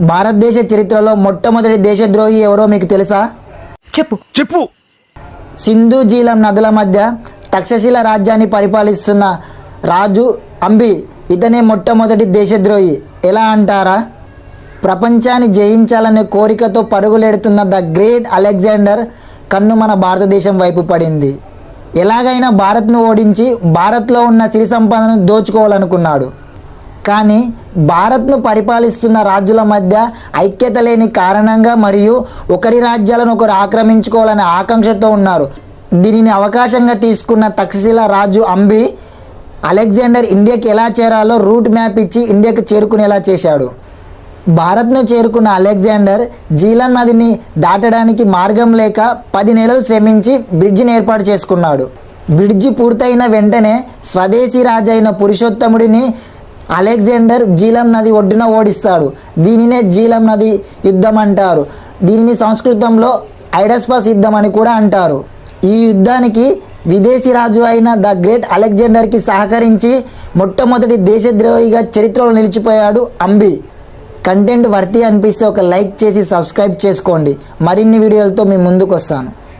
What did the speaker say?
భారతదేశ చరిత్రలో మొట్టమొదటి దేశద్రోహి ఎవరో మీకు తెలుసా? చెప్పు. చెప్పు. సింధు జీలం నదుల మధ్య తక్షశిల రాజ్యాన్ని పరిపాలిస్తున్న రాజు అంబి ఇతనే మొట్టమొదటి దేశద్రోహి. ఎలా అంటారా? ప్రపంచాన్ని జయించాలనే కోరికతో పరుగులెడుతున్న ద గ్రేట్ అలెగ్జాండర్ కన్ను మన భారతదేశం వైపు పడింది. ఎలాగైనా భారత్ను ఓడించి భారత్లో ఉన్న సిరి సంపదను దోచుకోవాలనుకున్నాడు. కానీ భారత్ను పరిపాలిస్తున్న రాజుల మధ్య ఐక్యత లేని కారణంగా మరియు ఒకరి రాజ్యాలను ఒకరు ఆక్రమించుకోవాలనే ఆకాంక్షతో ఉన్నారు. దీనిని అవకాశంగా తీసుకున్న తక్షశిల రాజు అంబి అలెగ్జాండర్ ఇండియాకి ఎలా చేరాలో రూట్ మ్యాప్ ఇచ్చి ఇండియాకి చేరుకునేలా చేశాడు. భారత్ను చేరుకున్న అలెగ్జాండర్ జీలన్ నదిని దాటడానికి మార్గం లేక పది నెలలు శ్రమించి బ్రిడ్జిని ఏర్పాటు చేసుకున్నాడు. బ్రిడ్జి పూర్తయిన వెంటనే స్వదేశీ రాజైన పురుషోత్తముడిని అలెగ్జాండర్ జీలం నది ఒడ్డున ఓడిస్తాడు. దీనినే జీలం నది యుద్ధం అంటారు. దీనిని సంస్కృతంలో ఐడస్పాస్ యుద్ధం అని కూడా అంటారు. ఈ యుద్ధానికి విదేశీ రాజు అయిన ద గ్రేట్ అలెగ్జాండర్కి సహకరించి మొట్టమొదటి దేశద్రోహిగా చరిత్రలో నిలిచిపోయాడు అంబి. కంటెంట్ వర్తి అనిపిస్తే ఒక లైక్ చేసి సబ్స్క్రైబ్ చేసుకోండి. మరిన్ని వీడియోలతో మీ ముందుకు వస్తాను